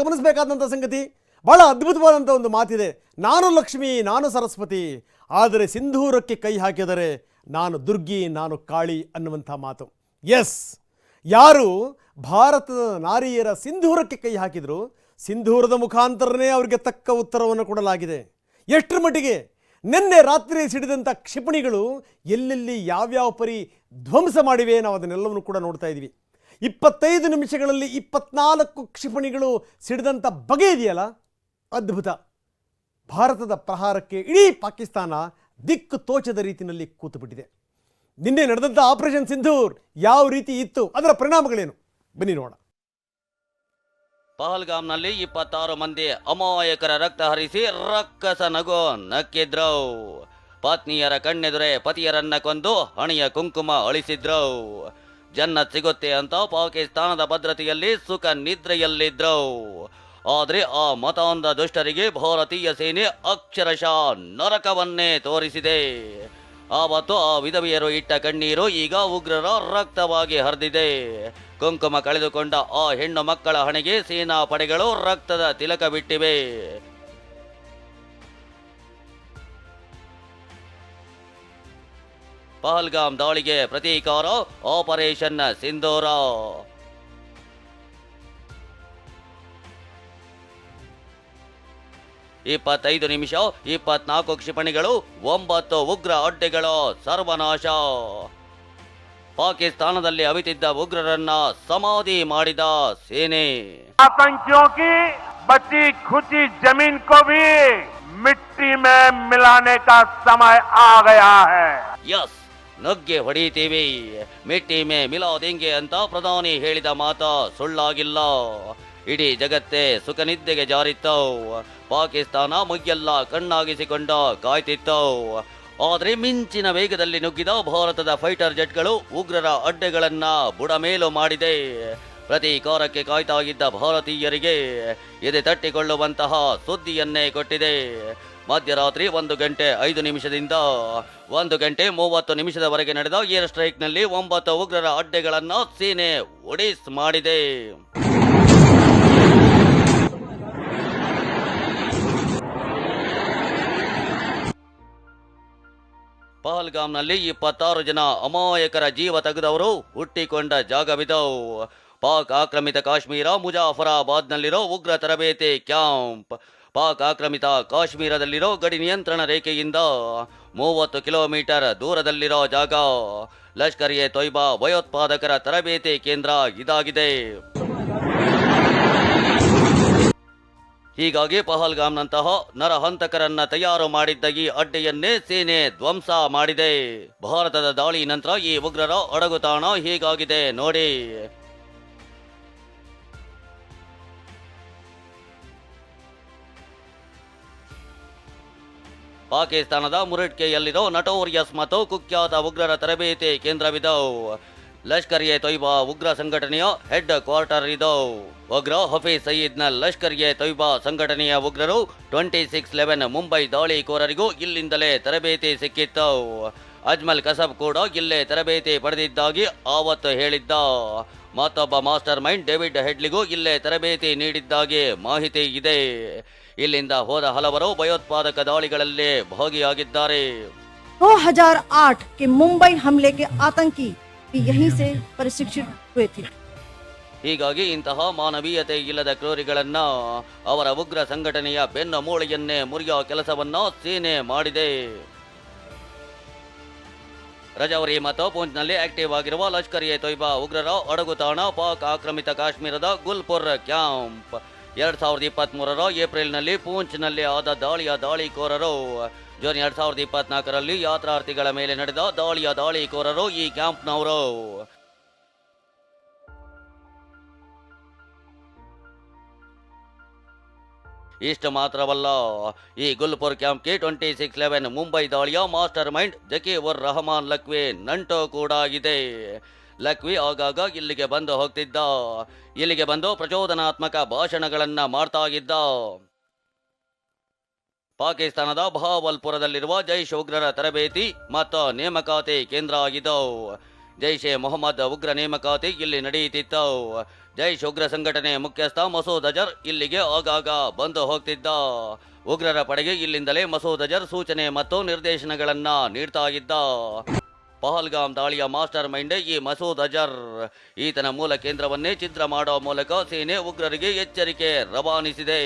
ಗಮನಿಸಬೇಕಾದಂಥ ಸಂಗತಿ, ಬಹಳ ಅದ್ಭುತವಾದಂಥ ಒಂದು ಮಾತಿದೆ. ನಾನು ಲಕ್ಷ್ಮಿ, ನಾನು ಸರಸ್ವತಿ, ಆದರೆ ಸಿಂಧೂರಕ್ಕೆ ಕೈ ಹಾಕಿದರೆ ನಾನು ದುರ್ಗಿ, ನಾನು ಕಾಳಿ ಅನ್ನುವಂಥ ಮಾತು. ಎಸ್, ಯಾರು ಭಾರತದ ನಾರಿಯರ ಸಿಂಧೂರಕ್ಕೆ ಕೈ ಹಾಕಿದ್ರು, ಸಿಂಧೂರದ ಮುಖಾಂತರನೇ ಅವರಿಗೆ ತಕ್ಕ ಉತ್ತರವನ್ನು ಕೊಡಲಾಗಿದೆ. ಎಷ್ಟರ ಮಟ್ಟಿಗೆ? ನಿನ್ನೆ ರಾತ್ರಿ ಸಿಡಿದಂಥ ಕ್ಷಿಪಣಿಗಳು ಎಲ್ಲೆಲ್ಲಿ ಯಾವ್ಯಾವ ಪರಿ ಧ್ವಂಸ ಮಾಡಿವೆ ನಾವು ಅದನ್ನೆಲ್ಲವನ್ನು ಕೂಡ ನೋಡ್ತಾ ಇದ್ದೀವಿ. ಇಪ್ಪತ್ತೈದು ನಿಮಿಷಗಳಲ್ಲಿ ಇಪ್ಪತ್ನಾಲ್ಕು ಕ್ಷಿಪಣಿಗಳು ಸಿಡಿದಂಥ ಬಗೆ ಇದೆಯಲ್ಲ? ಅದ್ಭುತ. ಭಾರತದ ಪ್ರಹಾರಕ್ಕೆ ಇಡೀ ಪಾಕಿಸ್ತಾನ ದಿಕ್ಕು ತೋಚದ ರೀತಿಯಲ್ಲಿ ಕೂತುಬಿಟ್ಟಿದೆ. ನಿನ್ನೆ ನಡೆದಂಥ ಆಪರೇಷನ್ ಸಿಂಧೂರ್ ಯಾವ ರೀತಿ ಇತ್ತು? ಅದರ ಪರಿಣಾಮಗಳೇನು? ಬನ್ನಿ ನೋಡ ಪಹಲ್ಗಾಮ್ನಲ್ಲಿ ಇಪ್ಪತ್ತಾರು ಮಂದಿ ಅಮಾಯಕರ ರಕ್ತ ಹರಿಸಿ ರಕ್ಕಸ ನಗು ನಕ್ಕಿದ್ರು. ಪತ್ನಿಯರ ಕಣ್ಣೆದುರೆ ಪತಿಯರನ್ನ ಕೊಂದು ಹಣೆಯ ಕುಂಕುಮ ಅಳಿಸಿದ್ರು. ಜನ್ನತ್ ಸಿಗುತ್ತೆ ಅಂತ ಪಾಕಿಸ್ತಾನದ ಭದ್ರತೆಯಲ್ಲಿ ಸುಖ ನಿದ್ರೆಯಲ್ಲಿದ್ದರು. ಆದರೆ ಆ ಮತಾಂಧ ದುಷ್ಟರಿಗೆ ಭಾರತೀಯ ಸೇನೆ ಅಕ್ಷರಶಃ ನರಕವನ್ನೇ ತೋರಿಸಿದೆ. ಆವತ್ತು ಆ ವಿಧವೆಯರು ಇಟ್ಟ ಕಣ್ಣೀರು ಈಗ ಉಗ್ರರ ರಕ್ತವಾಗಿ ಹರಿದಿದೆ. ಕುಂಕುಮ ಕಳೆದುಕೊಂಡ ಆ ಹೆಣ್ಣು ಮಕ್ಕಳ ಹಣೆಗೆ ಸೇನಾ ಪಡೆಗಳು ರಕ್ತದ ತಿಲಕ ಬಿಟ್ಟಿವೆ. ಪಹಲ್ಗಾಮ್ ದಾಳಿಗೆ ಪ್ರತೀಕಾರ ಆಪರೇಷನ್ ಸಿಂಧೂರ. ಇಪ್ಪತ್ತೈದು ನಿಮಿಷ ಇಪ್ಪತ್ನಾಲ್ಕು ಕ್ಷಿಪಣಿಗಳು ಒಂಬತ್ತು ಉಗ್ರ ಅಡ್ಡೆಗಳು ಸರ್ವನಾಶ. ಪಾಕಿಸ್ತಾನದಲ್ಲಿ ಅವಿತಿದ್ದ ಉಗ್ರರನ್ನ ಸಮಾಧಿ ಮಾಡಿದ ಸೇನೆ. ಆತಂಕಿ ಕಿ ಖುಚಿ ಜಮೀನ್ ಕೋ ಮಿಟ್ಟಿ ಮೇ ಮಿಲಾನೆ ಕಾ ಸಮಯ ಆ ಗಯಾ ಹೈ. ಯಸ್ ನುಗ್ಗೆ ಹೊಡಿತೀವಿ. ಮಿಟ್ಟಿ ಮೇ ಮಿಲೋದೆಂಗೆ ಅಂತ ಪ್ರಧಾನಿ ಹೇಳಿದ ಮಾತ ಸುಳ್ಳಾಗಿಲ್ಲ. ಇಡೀ ಜಗತ್ತೇ ಸುಖನಿದ್ದೆಗೆ ಜಾರಿತ್ತು ಪಾಕಿಸ್ತಾನ ಮುಗ್ಗೆಲ್ಲ ಕಣ್ಣಾಗಿಸಿಕೊಂಡ ಕಾಯ್ತಿತ್ತು ಆದರೆ ಮಿಂಚಿನ ವೇಗದಲ್ಲಿ ನುಗ್ಗಿದ ಭಾರತದ ಫೈಟರ್ ಜೆಟ್ಗಳು ಉಗ್ರರ ಅಡ್ಡೆಗಳನ್ನ ಬುಡಮೇಲು ಮಾಡಿದೆ. ಪ್ರತೀಕಾರಕ್ಕೆ ಕಾಯ್ತಾಗಿದ್ದ ಭಾರತೀಯರಿಗೆ ಎದೆ ತಟ್ಟಿಕೊಳ್ಳುವಂತಹ ಸುದ್ದಿಯನ್ನೇ ಕೊಟ್ಟಿದೆ. ಮಧ್ಯರಾತ್ರಿ ಒಂದು ಗಂಟೆ ಐದು ನಿಮಿಷದಿಂದ ಒಂದು ಗಂಟೆ ಮೂವತ್ತು ನಿಮಿಷದವರೆಗೆ ನಡೆದ ಏರ್ ಸ್ಟ್ರೈಕ್ನಲ್ಲಿ ಒಂಬತ್ತು ಉಗ್ರರ ಅಡ್ಡೆಗಳನ್ನು ಸೇನೆ ಒಡಿಸ್ ಮಾಡಿದೆ. ಪಹಲ್ಗಾಮ್ನಲ್ಲಿ ಇಪ್ಪತ್ತಾರು ಜನ ಅಮಾಯಕರ ಜೀವ ತೆಗೆದವರು ಹುಟ್ಟಿಕೊಂಡ ಜಾಗವಿದು ಪಾಕ್ ಆಕ್ರಮಿತ ಕಾಶ್ಮೀರ, ಮುಜಾಫರಾಬಾದ್ನಲ್ಲಿರೋ ಉಗ್ರ ತರಬೇತಿ ಕ್ಯಾಂಪ್. ಪಾಕ್ ಆಕ್ರಮಿತ ಕಾಶ್ಮೀರದಲ್ಲಿರೋ ಗಡಿ ನಿಯಂತ್ರಣ ರೇಖೆಯಿಂದ ಮೂವತ್ತು ಕಿಲೋಮೀಟರ್ ದೂರದಲ್ಲಿರೋ ಜಾಗ. ಲಷ್ಕರ್ ಎ ತೊಯ್ಬಾ ಭಯೋತ್ಪಾದಕರ ತರಬೇತಿ ಕೇಂದ್ರ ಇದಾಗಿದೆ. ಹೀಗಾಗಿ ಪಹಲ್ಗಾಮ್ನಂತಹ ನರಹಂತಕರನ್ನ ತಯಾರು ಮಾಡಿದ್ದ ಈ ಅಡ್ಡೆಯನ್ನೇ ಸೇನೆ ಧ್ವಂಸ ಮಾಡಿದೆ. ಭಾರತದ ದಾಳಿ ನಂತರ ಈ ಉಗ್ರರ ಅಡಗುತಾಣ ಹೀಗಾಗಿದೆ ನೋಡಿ. ಪಾಕಿಸ್ತಾನದ ಮುರಟ್ಕೆಯಲ್ಲಿರೋ ನಟೋರಿಯಸ್ ಮತ್ತು ಕುಖ್ಯಾತ ಉಗ್ರರ ತರಬೇತಿ ಕೇಂದ್ರವಿದವು ಲಷ್ಕರ್ ಎ ತೊಯ್ಬಾ ಉಗ್ರ ಸಂಘಟನೆಯ ಹೆಡ್ ಕ್ವಾರ್ಟರ್ ಇದು. ಉಗ್ರ ಹಫೀಜ್ ಸಯೀದ್ನ ಲಷ್ಕರ್ ಎ ತೊಯ್ಬಾ ಸಂಘಟನೆಯ ಉಗ್ರರು ಟ್ವೆಂಟಿ ಸಿಕ್ಸ್ ಲೆವೆನ್ ಮುಂಬೈ ದಾಳಿಕೋರರಿಗೂ ಇಲ್ಲಿಂದಲೇ ತರಬೇತಿ ಸಿಕ್ಕಿತ್ತು. ಅಜ್ಮಲ್ ಕಸಬ್ ಕೂಡ ಇಲ್ಲೇ ತರಬೇತಿ ಪಡೆದಿದ್ದಾಗಿ ಆವತ್ತು ಹೇಳಿದ್ದ. ಮತ್ತೊಬ್ಬ ಮಾಸ್ಟರ್ ಮೈಂಡ್ ಡೇವಿಡ್ ಹೆಡ್ಲಿಗೂ ಇಲ್ಲೇ ತರಬೇತಿ ನೀಡಿದ್ದಾಗಿ ಮಾಹಿತಿ ಇದೆ ಇಲ್ಲಿಂದ ಹೋದ ಹಲವರು ಭಯೋತ್ಪಾದಕ ದಾಳಿಗಳಲ್ಲಿ ಭಾಗಿಯಾಗಿದ್ದಾರೆ 2008 के मुंबई हमले के आतंकी भी यहीं से प्रशिक्षित हुए थे ಹೀಗಾಗಿ ಇಂತಹ ಮಾನವೀಯತೆ ಇಲ್ಲದ ಕ್ರೂರಿಗಳನ್ನ ಅವರ ಉಗ್ರ ಸಂಘಟನೆಯ ಬೆನ್ನ ಮೂಳೆಯನ್ನೇ ಮುರಿಯೋ ಕೆಲಸವನ್ನ ಸೇನೆ ಮಾಡಿದೆ ರಜೌರಿ ಮತ್ತು ಪೂಂಚ್ನಲ್ಲಿ ಆಕ್ಟಿವ್ ಆಗಿರುವ ಲಷ್ಕರ್ ಎ ತೊಯ್ಬಾ ಉಗ್ರರ ಅಡಗುತಾಣ ಪಾಕ್ ಆಕ್ರಮಿತ ಕಾಶ್ಮೀರದ ಗುಲ್ಪುರ್ ಕ್ಯಾಂಪ್. ಎರಡ್ ಸಾವಿರದ ಇಪ್ಪತ್ತ್ ಮೂರರ ಏಪ್ರಿಲ್ನಲ್ಲಿ ಪೂಂಚ್ನಲ್ಲಿ ಆದ ದಾಳಿಯ ದಾಳಿಕೋರರು, ಜೂನ್ ಎರಡ್ ಸಾವಿರದ ಇಪ್ಪತ್ನಾಲ್ಕರಲ್ಲಿ ಯಾತ್ರಾರ್ಥಿಗಳ ಮೇಲೆ ನಡೆದ ದಾಳಿಯ ದಾಳಿಕೋರರು ಈ ಕ್ಯಾಂಪ್ನವರು. ಇಷ್ಟು ಮಾತ್ರವಲ್ಲ, ಈ ಗುಲ್ಪುರ್ ಕ್ಯಾಂಪ್ಗೆ ಟ್ವೆಂಟಿ ಸಿಕ್ಸ್ ಲೆವೆನ್ ಮುಂಬೈ ದಾಳಿಯ ಮಾಸ್ಟರ್ ಮೈಂಡ್ ಜಕೀರ್ ರಹಮಾನ್ ಲಕ್ವಿ ನಂಟು ಕೂಡ ಆಗಿದೆ. ಲಕ್ವಿ ಆಗಾಗ ಇಲ್ಲಿಗೆ ಬಂದು ಹೋಗ್ತಿದ್ದ. ಇಲ್ಲಿಗೆ ಬಂದು ಪ್ರಚೋದನಾತ್ಮಕ ಭಾಷಣಗಳನ್ನ ಮಾಡ್ತಾ ಇದ್ದ. ಪಾಕಿಸ್ತಾನದ ಬಹಾವಲ್ಪುರದಲ್ಲಿರುವ ಜೈಶ್ ಉಗ್ರರ ತರಬೇತಿ ಮತ್ತು ನೇಮಕಾತಿ ಕೇಂದ್ರ ಆಗಿದ್ದು ಜೈಷ್ ಮೊಹಮ್ಮದ್ ಉಗ್ರ ನೇಮಕಾತಿ ಇಲ್ಲಿ ನಡೆಯುತ್ತಿತ್ತು ಜೈಷ್ ಉಗ್ರ ಸಂಘಟನೆ ಮುಖ್ಯಸ್ಥ ಮಸೂದ್ ಅಜರ್ ಇಲ್ಲಿಗೆ ಆಗಾಗ ಬಂದು ಹೋಗ್ತಿದ್ದ. ಉಗ್ರರ ಪಡೆಗೆ ಇಲ್ಲಿಂದಲೇ ಮಸೂದ್ ಅಜರ್ ಸೂಚನೆ ಮತ್ತು ನಿರ್ದೇಶನಗಳನ್ನ ನೀಡ್ತಾ ಇದ್ದ. ಪಹಲ್ಗಾಮ್ ದಾಳಿಯ ಮಾಸ್ಟರ್ ಮೈಂಡ್ ಈ ಮಸೂದ್ ಅಜರ್. ಈತನ ಮೂಲ ಕೇಂದ್ರವನ್ನೇ ಚಿತ್ರ ಮಾಡುವ ಮೂಲಕ ಸೇನೆ ಉಗ್ರರಿಗೆ ಎಚ್ಚರಿಕೆ ರವಾನಿಸಿದೆ.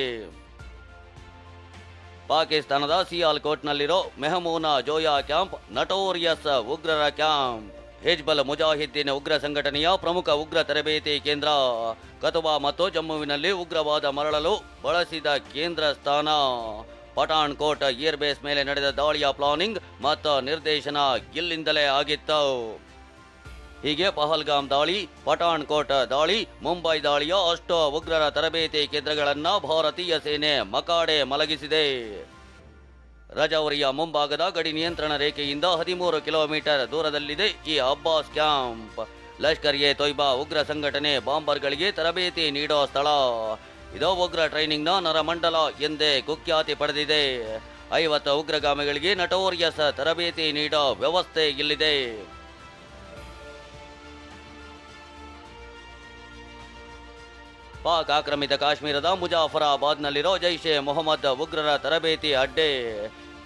ಪಾಕಿಸ್ತಾನದ ಸಿಯಾಲ್ಕೋಟ್ನಲ್ಲಿರೋ ಮೆಹಮೂನಾ ಜೋಯಾ ಕ್ಯಾಂಪ್ ನಟೋರಿಯಸ್ ಉಗ್ರರ ಕ್ಯಾಂಪ್. ಹಿಜ್ಬಲ್ ಮುಜಾಹಿದ್ದೀನ್ ಉಗ್ರ ಸಂಘಟನೆಯ ಪ್ರಮುಖ ಉಗ್ರ ತರಬೇತಿ ಕೇಂದ್ರ. ಕತುಬಾ ಮತ್ತು ಜಮ್ಮುವಿನಲ್ಲಿ ಉಗ್ರವಾದ ಮರಳಲು ಬಳಸಿದ ಕೇಂದ್ರ ಸ್ಥಾನ. ಪಠಾಣ್ಕೋಟ್ ಏರ್ ಬೇಸ್ ಮೇಲೆ ನಡೆದ ದಾಳಿಯ ಪ್ಲಾನಿಂಗ್ ಮತ್ತು ನಿರ್ದೇಶನ ಇಲ್ಲಿಂದಲೇ ಆಗಿತ್ತು. ಹೀಗೆ ಪಹಲ್ಗಾಮ್ ದಾಳಿ ಪಠಾಣ್ಕೋಟ್ ದಾಳಿ, ಮುಂಬೈ ದಾಳಿಯ ಅಷ್ಟು ಉಗ್ರರ ತರಬೇತಿ ಕೇಂದ್ರಗಳನ್ನು ಭಾರತೀಯ ಸೇನೆ ಮಕಾಡೆ ಮಲಗಿಸಿದೆ. ರಜೌರಿಯ ಮುಂಭಾಗದ ಗಡಿ ನಿಯಂತ್ರಣ ರೇಖೆಯಿಂದ ಹದಿಮೂರು ಕಿಲೋಮೀಟರ್ ದೂರದಲ್ಲಿದೆ ಈ ಅಬ್ಬಾಸ್ ಕ್ಯಾಂಪ್. ಲಷ್ಕರ್ ಎ ತೊಯ್ಬಾ ಉಗ್ರ ಸಂಘಟನೆ ಬಾಂಬರ್ಗಳಿಗೆ ತರಬೇತಿ ನೀಡೋ ಸ್ಥಳ. ಇದು ಉಗ್ರ ಟ್ರೈನಿಂಗ್ನ ನರಮಂಡಲ ಎಂದೇ ಕುಖ್ಯಾತಿ ಪಡೆದಿದೆ. ಐವತ್ತು ಉಗ್ರಗಾಮಿಗಳಿಗೆ ನಟೋರಿಯಸ್ ತರಬೇತಿ ನೀಡೋ ವ್ಯವಸ್ಥೆ ಇಲ್ಲಿದೆ. ಪಾಕ್ ಆಕ್ರಮಿತ ಕಾಶ್ಮೀರದ ಮುಜಾಫರಾಬಾದ್ನಲ್ಲಿರೋ ಜೈಷೆ ಮೊಹಮ್ಮದ್ ಉಗ್ರರ ತರಬೇತಿ ಅಡ್ಡೆ.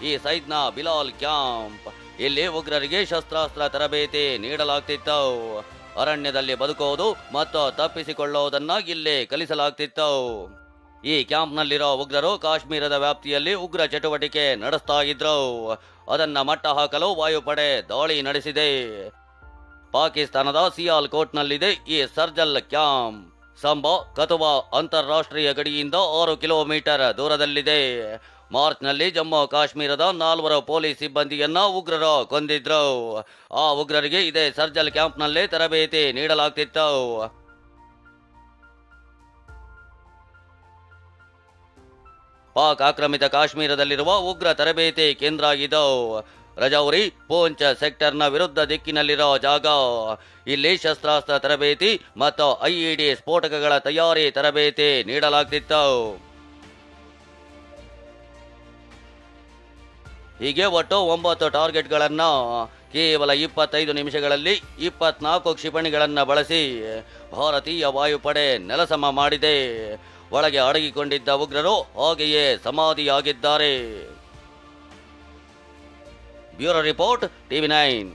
ಈ ಸೈದ್ನ ಬಿಲಾಲ್ ಕ್ಯಾಂಪ್. ಇಲ್ಲಿ ಉಗ್ರರಿಗೆ ಶಸ್ತ್ರಾಸ್ತ್ರ ತರಬೇತಿ ನೀಡಲಾಗ್ತಿತ್ತು. ಅರಣ್ಯದಲ್ಲಿ ಬದುಕುವುದು ಮತ್ತು ತಪ್ಪಿಸಿಕೊಳ್ಳೋದನ್ನ ಇಲ್ಲಿ ಕಲಿಸಲಾಗ್ತಿತ್ತು. ಈ ಕ್ಯಾಂಪ್ನಲ್ಲಿರೋ ಉಗ್ರರು ಕಾಶ್ಮೀರದ ವ್ಯಾಪ್ತಿಯಲ್ಲಿ ಉಗ್ರ ಚಟುವಟಿಕೆ ನಡೆಸ್ತಾ ಇದ್ರು. ಅದನ್ನ ಮಟ್ಟ ಹಾಕಲು ವಾಯುಪಡೆ ದಾಳಿ ನಡೆಸಿದೆ. ಪಾಕಿಸ್ತಾನದ ಸಿಯಾಲ್ ಕೋಟ್ನಲ್ಲಿದೆ ಈ ಸರ್ಜಲ್ ಕ್ಯಾಂಪ್. ಸಂಬಾ ಕತುವಾ ಅಂತಾರಾಷ್ಟ್ರೀಯ ಗಡಿಯಿಂದ ಆರು ಕಿಲೋಮೀಟರ್ ದೂರದಲ್ಲಿದೆ. ಮಾರ್ಚ್ನಲ್ಲಿ ಜಮ್ಮು ಕಾಶ್ಮೀರದ ನಾಲ್ವರು ಪೊಲೀಸ್ ಸಿಬ್ಬಂದಿಯನ್ನ ಉಗ್ರರು ಕೊಂದಿದ್ರು. ಆ ಉಗ್ರರಿಗೆ ಇದೇ ಸರ್ಜಲ್ ಕ್ಯಾಂಪ್ನಲ್ಲೇ ತರಬೇತಿ ನೀಡಲಾಗ್ತಿತ್ತು. ಪಾಕ್ ಆಕ್ರಮಿತ ಕಾಶ್ಮೀರದಲ್ಲಿರುವ ಉಗ್ರ ತರಬೇತಿ ಕೇಂದ್ರ ಇದು. ರಜೌರಿ ಪೂಂಚ್ ಸೆಕ್ಟರ್ನ ವಿರುದ್ಧ ದಿಕ್ಕಿನಲ್ಲಿರೋ ಜಾಗ. ಇಲ್ಲಿ ಶಸ್ತ್ರಾಸ್ತ್ರ ತರಬೇತಿ ಮತ್ತು ಐಇಡಿ ಸ್ಫೋಟಕಗಳ ತಯಾರಿ ತರಬೇತಿ ನೀಡಲಾಗ್ತಿತ್ತು. ಹೀಗೆ ಒಟ್ಟು ಒಂಬತ್ತು ಟಾರ್ಗೆಟ್ಗಳನ್ನು ಕೇವಲ ಇಪ್ಪತ್ತೈದು ನಿಮಿಷಗಳಲ್ಲಿ ಇಪ್ಪತ್ನಾಲ್ಕು ಕ್ಷಿಪಣಿಗಳನ್ನು ಬಳಸಿ ಭಾರತೀಯ ವಾಯುಪಡೆ ನೆಲಸಮ ಮಾಡಿದೆ. ಒಳಗೆ ಅಡಗಿಕೊಂಡಿದ್ದ ಉಗ್ರರು ಹಾಗೆಯೇ ಸಮಾಧಿಯಾಗಿದ್ದಾರೆ. Bureau report TV nine.